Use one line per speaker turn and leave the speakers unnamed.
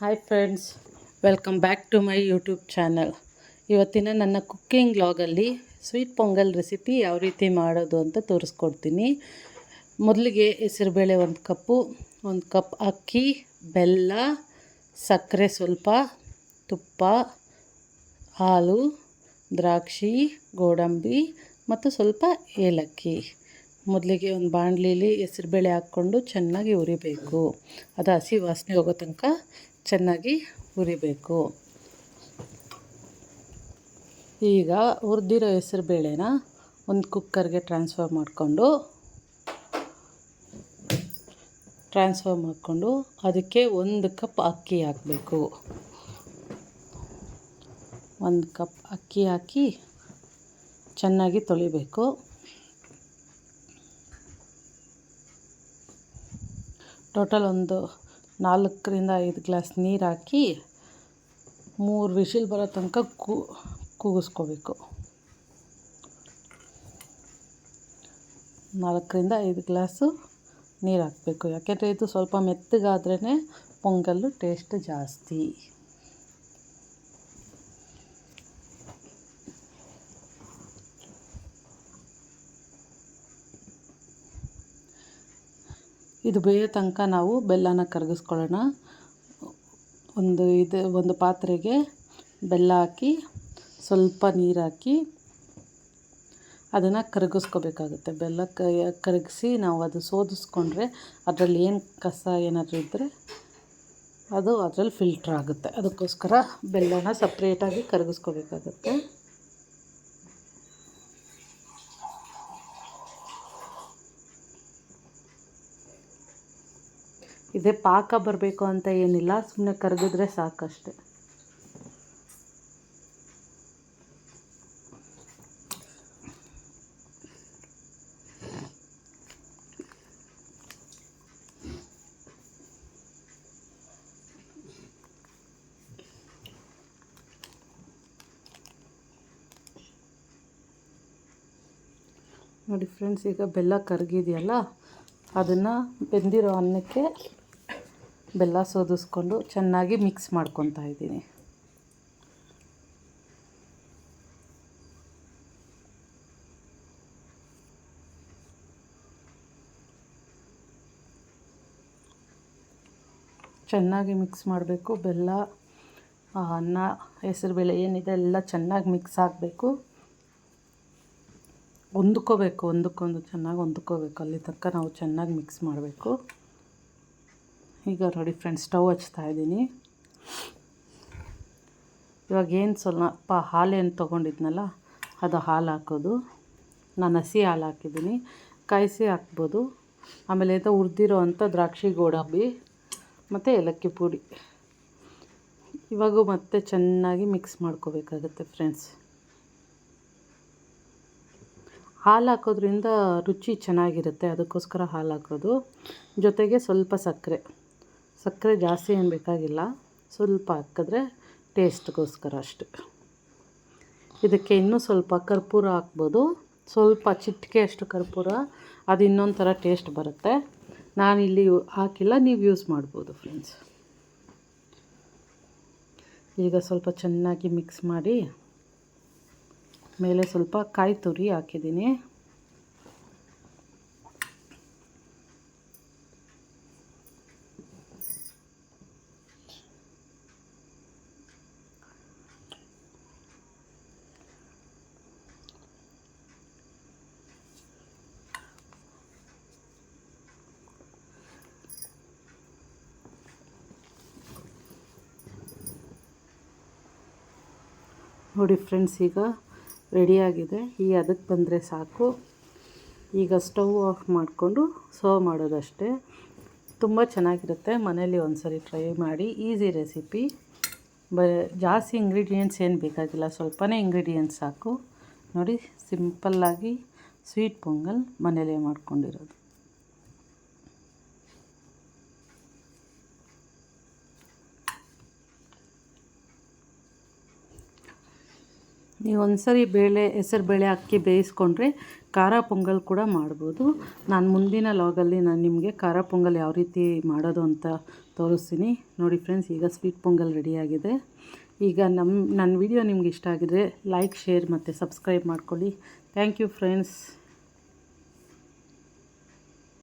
Hi friends welcome back to my YouTube channel ಇವತ್ತಿನ ನನ್ನ cooking ಲಾಗಲ್ಲಿ ಸ್ವೀಟ್ ಪೊಂಗಲ್ ರೆಸಿಪಿ ಯಾವ ರೀತಿ ಮಾಡೋದು ಅಂತ ತೋರಿಸ್ಕೊಡ್ತೀನಿ. ಮೊದಲಿಗೆ ಹೆಸರುಬೇಳೆ ಒಂದು ಕಪ್ಪು, ಒಂದು ಕಪ್ ಅಕ್ಕಿ, ಬೆಲ್ಲ, ಸಕ್ಕರೆ ಸ್ವಲ್ಪ, ತುಪ್ಪ, ಹಾಲು, ದ್ರಾಕ್ಷಿ, ಗೋಡಂಬಿ ಮತ್ತು ಸ್ವಲ್ಪ ಏಲಕ್ಕಿ. ಮೊದಲಿಗೆ ಒಂದು ಬಾಣಲಿಲಿ ಹೆಸರುಬೇಳೆ ಹಾಕ್ಕೊಂಡು ಚೆನ್ನಾಗಿ ಹುರಿಬೇಕು. ಅದು ಹಸಿ ವಾಸನೆ ಹೋಗೋ ತನಕ ಚೆನ್ನಾಗಿ ಹುರಿಬೇಕು. ಈಗ ಹುರಿದಿರೋ ಹೆಸರುಬೇಳೆನ ಒಂದು ಕುಕ್ಕರ್ಗೆ ಟ್ರಾನ್ಸ್ಫರ್ ಮಾಡಿಕೊಂಡು ಟ್ರಾನ್ಸ್ಫರ್ ಮಾಡಿಕೊಂಡು ಅದಕ್ಕೆ ಒಂದು ಕಪ್ ಅಕ್ಕಿ ಹಾಕಬೇಕು. ಒಂದು ಕಪ್ ಅಕ್ಕಿ ಹಾಕಿ ಚೆನ್ನಾಗಿ ತೊಳಿಬೇಕು. ಟೋಟಲ್ ಒಂದು ನಾಲ್ಕರಿಂದ ಐದು ಗ್ಲಾಸ್ ನೀರು ಹಾಕಿ ಮೂರು ವಿಷಿಲ್ ಬರೋ ತನಕ ಕೂ, ಕೂಗಿಸ್ಕೋಬೇಕು. ನಾಲ್ಕರಿಂದ ಐದು ಗ್ಲಾಸು ನೀರು ಹಾಕಬೇಕು. ಯಾಕೆಂದರೆ ಇದು ಸ್ವಲ್ಪ ಮೆತ್ತಗಾದ್ರೇ ಪೊಂಗಲ್ಲು ಟೇಸ್ಟ್ ಜಾಸ್ತಿ. ಇದು ಬೇಯೋ ತನಕ ನಾವು ಬೆಲ್ಲನ ಕರಗಿಸ್ಕೊಳ್ಳೋಣ. ಒಂದು ಇದು, ಒಂದು ಪಾತ್ರೆಗೆ ಬೆಲ್ಲ ಹಾಕಿ, ಸ್ವಲ್ಪ ನೀರು ಹಾಕಿ, ಅದನ್ನು ಕರಗಿಸ್ಕೋಬೇಕಾಗುತ್ತೆ. ಬೆಲ್ಲ ಕರಗಿಸಿ ನಾವು ಅದು ಸೋದಿಸ್ಕೊಂಡ್ರೆ ಅದರಲ್ಲಿ ಏನು ಕಸ ಏನಾದರೂ ಇದ್ದರೆ ಅದು ಅದರಲ್ಲಿ ಫಿಲ್ಟ್ರ್ ಆಗುತ್ತೆ. ಅದಕ್ಕೋಸ್ಕರ ಬೆಲ್ಲನ ಸಪ್ರೇಟಾಗಿ ಕರಗಿಸ್ಕೋಬೇಕಾಗುತ್ತೆ. ಇದೇ ಪಾಕ ಬರಬೇಕು ಅಂತ ಏನಿಲ್ಲ ಸುಮ್ಮನೆ ಕರಗಿದ್ರೆ ಸಾಕಷ್ಟೆ. ನೋಡಿ ಫ್ರೆಂಡ್ಸ್, ಈಗ ಬೆಲ್ಲ ಕರಗಿದೆಯಲ್ಲ, ಅದನ್ನು ಬೆಂದಿರೋ ಅನ್ನಕ್ಕೆ ಬೆಲ್ಲ ಸೋದಿಸ್ಕೊಂಡು ಚೆನ್ನಾಗಿ ಮಿಕ್ಸ್ ಮಾಡ್ಕೊತಾ ಇದ್ದೀನಿ. ಚೆನ್ನಾಗಿ ಮಿಕ್ಸ್ ಮಾಡಬೇಕು. ಬೆಲ್ಲ ಅನ್ನ ಹೆಸರುಬೇಳೆ ಏನಿದೆ ಎಲ್ಲ ಚೆನ್ನಾಗಿ ಮಿಕ್ಸ್ ಆಗಬೇಕು. ಹೊಂದ್ಕೋಬೇಕು ಒಂದಕ್ಕೊಂದು ಚೆನ್ನಾಗಿ ಹೊಂದ್ಕೋಬೇಕು ಅಲ್ಲಿ ತನಕ ನಾವು ಚೆನ್ನಾಗಿ ಮಿಕ್ಸ್ ಮಾಡಬೇಕು. ಈಗ ನೋಡಿ ಫ್ರೆಂಡ್ಸ್, ಸ್ಟವ್ ಹಚ್ತಾ ಇದ್ದೀನಿ. ಇವಾಗ ಏನು ಸ್ವಲ್ಪ ಹಾಲೇನು ತೊಗೊಂಡಿದ್ನಲ್ಲ, ಅದು ಹಾಲು ಹಾಕೋದು ನಾನು ಹಸಿ ಹಾಲು ಹಾಕಿದ್ದೀನಿ. ಕಾಯಿಸಿ ಹಾಕ್ಬೋದು. ಆಮೇಲೆ ಅಂತ ಹುರಿದಿರೋ ಅಂಥ ದ್ರಾಕ್ಷಿ ಗೋಡಂಬಿ ಮತ್ತು ಏಲಕ್ಕಿ ಪುಡಿ. ಇವಾಗೂ ಮತ್ತೆ ಚೆನ್ನಾಗಿ ಮಿಕ್ಸ್ ಮಾಡ್ಕೋಬೇಕಾಗತ್ತೆ ಫ್ರೆಂಡ್ಸ್. ಹಾಲು ಹಾಕೋದ್ರಿಂದ ರುಚಿ ಚೆನ್ನಾಗಿರುತ್ತೆ, ಅದಕ್ಕೋಸ್ಕರ ಹಾಲು ಹಾಕೋದು. ಜೊತೆಗೆ ಸ್ವಲ್ಪ ಸಕ್ಕರೆ. ಸಕ್ಕರೆ ಜಾಸ್ತಿ ಏನು ಬೇಕಾಗಿಲ್ಲ, ಸ್ವಲ್ಪ ಹಾಕಿದ್ರೆ ಟೇಸ್ಟ್ಗೋಸ್ಕರ ಅಷ್ಟು. ಇದಕ್ಕೆ ಇನ್ನೂ ಸ್ವಲ್ಪ ಕರ್ಪೂರ ಹಾಕ್ಬೋದು. ಸ್ವಲ್ಪ ಚಿಟಿಕೆ ಅಷ್ಟು ಕರ್ಪೂರ, ಅದು ಇನ್ನೊಂದು ಥರ ಟೇಸ್ಟ್ ಬರುತ್ತೆ. ನಾನಿಲ್ಲಿ ಹಾಕಿಲ್ಲ, ನೀವು ಯೂಸ್ ಮಾಡ್ಬೋದು ಫ್ರೆಂಡ್ಸ್. ಈಗ ಸ್ವಲ್ಪ ಚೆನ್ನಾಗಿ ಮಿಕ್ಸ್ ಮಾಡಿ, ಮೇಲೆ ಸ್ವಲ್ಪ ಕಾಯಿ ತುರಿ ಹಾಕಿದ್ದೀನಿ. ನೋಡಿ ಫ್ರೆಂಡ್ಸ್, ಈಗ ರೆಡಿಯಾಗಿದೆ ಈ ಅದಕ್ಕೆ ಬಂದರೆ ಸಾಕು. ಈಗ ಸ್ಟವ್ ಆಫ್ ಮಾಡಿಕೊಂಡು ಸರ್ವ್ ಮಾಡೋದಷ್ಟೇ. ತುಂಬ ಚೆನ್ನಾಗಿರುತ್ತೆ. ಮನೇಲಿ ಒಂದು ಸರಿ ಟ್ರೈ ಮಾಡಿ. ಈಸಿ ರೆಸಿಪಿ ಬ, ಜಾಸ್ತಿ ಇಂಗ್ರೀಡಿಯೆಂಟ್ಸ್ ಏನು ಬೇಕಾಗಿಲ್ಲ. ಸ್ವಲ್ಪನೇ ಇಂಗ್ರೀಡಿಯೆಂಟ್ಸ್ ಸಾಕು. ನೋಡಿ ಸಿಂಪಲ್ಲಾಗಿ ಸ್ವೀಟ್ ಪೊಂಗಲ್ ಮನೇಲೇ ಮಾಡ್ಕೊಂಡಿರೋದು. ನೀವು ಒಂದ್ಸರಿ ಬೇಳೆ, ಹೆಸರು ಬೇಳೆ ಅಕ್ಕಿ ಬೇಯಿಸ್ಕೊಂಡ್ರೆ ಖಾರ ಪೊಂಗಲ್ ಕೂಡ ಮಾಡ್ಬೋದು. ನಾನು ಮುಂದಿನ ಲಾಗಲ್ಲಿ ನಾನು ನಿಮಗೆ ಖಾರ ಪೊಂಗಲ್ ಯಾವ ರೀತಿ ಮಾಡೋದು ಅಂತ ತೋರಿಸ್ತೀನಿ. ನೋಡಿ ಫ್ರೆಂಡ್ಸ್, ಈಗ ಸ್ವೀಟ್ ಪೊಂಗಲ್ ರೆಡಿಯಾಗಿದೆ ಈಗ ನಮ್ಮ ನನ್ನ ವಿಡಿಯೋ ನಿಮ್ಗೆ ಇಷ್ಟ ಆಗಿದ್ರೆ ಲೈಕ್ ಶೇರ್ ಮತ್ತು ಸಬ್ಸ್ಕ್ರೈಬ್ ಮಾಡ್ಕೊಳ್ಳಿ. Thank you friends